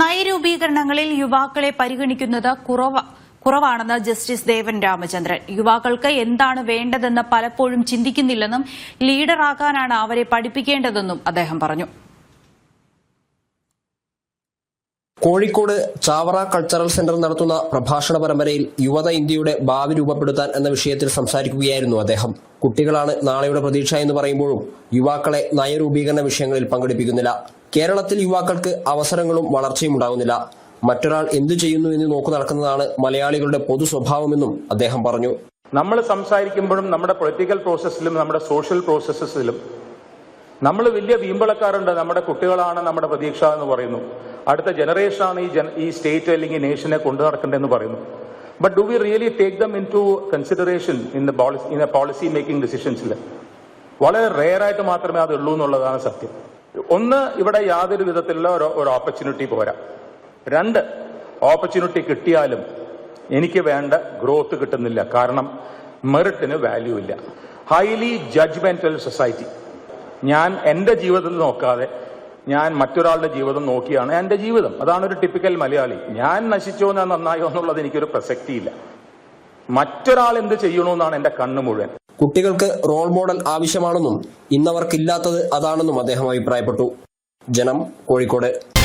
നയരൂപീകരണങ്ങളിൽ യുവാക്കളെ പരിഗണിക്കുന്നത് കുറവ കുറവാണെന്ന് ജസ്റ്റിസ് ദേവൻ രാമചന്ദ്രൻ. യുവാക്കൾക്ക് എന്താണ് വേണ്ടതെന്ന് പലപ്പോഴും ചിന്തിക്കുന്നില്ലെന്നും ലീഡറാകാനാണ് അവരെ പഠിപ്പിക്കേണ്ടതെന്നും അദ്ദേഹം പറഞ്ഞു. കോഴിക്കോട് ചാവറ കൾച്ചറൽ സെന്റർ നടത്തുന്ന പ്രഭാഷണ പരമ്പരയിൽ യുവത ഇന്ത്യയുടെ ഭാവി രൂപപ്പെടുത്താൻ എന്ന വിഷയത്തിൽ സംസാരിക്കുകയായിരുന്നു അദ്ദേഹം. കുട്ടികളാണ് നാളെയുടെ പ്രതീക്ഷ എന്ന് പറയുമ്പോഴും യുവാക്കളെ നയരൂപീകരണ വിഷയങ്ങളിൽ പങ്കെടുപ്പിക്കുന്നില്ല. കേരളത്തിൽ യുവാക്കൾക്ക് അവസരങ്ങളും വളർച്ചയും ഉണ്ടാകുന്നില്ല. മറ്റൊരാൾ എന്തു ചെയ്യുന്നു എന്ന് നോക്കി നടക്കുന്നതാണ് മലയാളികളുടെ പൊതു സ്വഭാവമെന്നും അദ്ദേഹം പറഞ്ഞു. നമ്മൾ സംസാരിക്കുമ്പോഴും നമ്മുടെ പൊളിറ്റിക്കൽ പ്രോസസ്സിലും നമ്മുടെ സോഷ്യൽ പ്രോസസ്സസിലും നമ്മൾ വലിയ വീമ്പളക്കാരുണ്ട്. നമ്മുടെ കുട്ടികളാണ് നമ്മുടെ പ്രതീക്ഷ എന്ന് പറയുന്നു. അടുത്ത ജനറേഷനാണ് ഈ ഈ സ്റ്റേറ്റ് അല്ലെങ്കിൽ നേഷനെ കൊണ്ടു നടക്കേണ്ടതെന്ന് പറയുന്നു. But do we really take them in to consideration in the policy in a policy making ഡിസിഷൻസിൽ വളരെ റെയർ ആയിട്ട് മാത്രമേ അത് ഉള്ളൂ എന്നുള്ളതാണ് സത്യം. ഒന്ന് ഇവിടെ യാതൊരു വിധത്തിലുള്ള ഒരു ഓപ്പർച്യൂണിറ്റി പോരാ. രണ്ട് ഓപ്പർച്യൂണിറ്റി കിട്ടിയാലും എനിക്ക് വേണ്ട ഗ്രോത്ത് കിട്ടുന്നില്ല. കാരണം മെറിറ്റിന് വാല്യൂ ഇല്ല. ഹൈലി ജഡ്ജ്മെന്റൽ സൊസൈറ്റി ഞാൻ എന്റെ ജീവിതത്തിൽ നോക്കാതെ ഞാൻ മറ്റൊരാളുടെ ജീവിതം നോക്കിയാണ് എന്റെ ജീവിതം. അതാണ് ഒരു ടിപ്പിക്കൽ മലയാളി. ഞാൻ നശിച്ചോ ഞാൻ നന്നായോ എന്നുള്ളത് എനിക്കൊരു പ്രസക്തിയില്ല. മറ്റൊരാൾ എന്ത് ചെയ്യണമെന്നാണ് എന്റെ കണ്ണ് മുഴുവൻ. കുട്ടികൾക്ക് റോൾ മോഡൽ ആവശ്യമാണെന്നും ഇന്നവർക്കില്ലാത്തത് അതാണെന്നും അദ്ദേഹം അഭിപ്രായപ്പെട്ടു. ജനം കോഴിക്കോട്.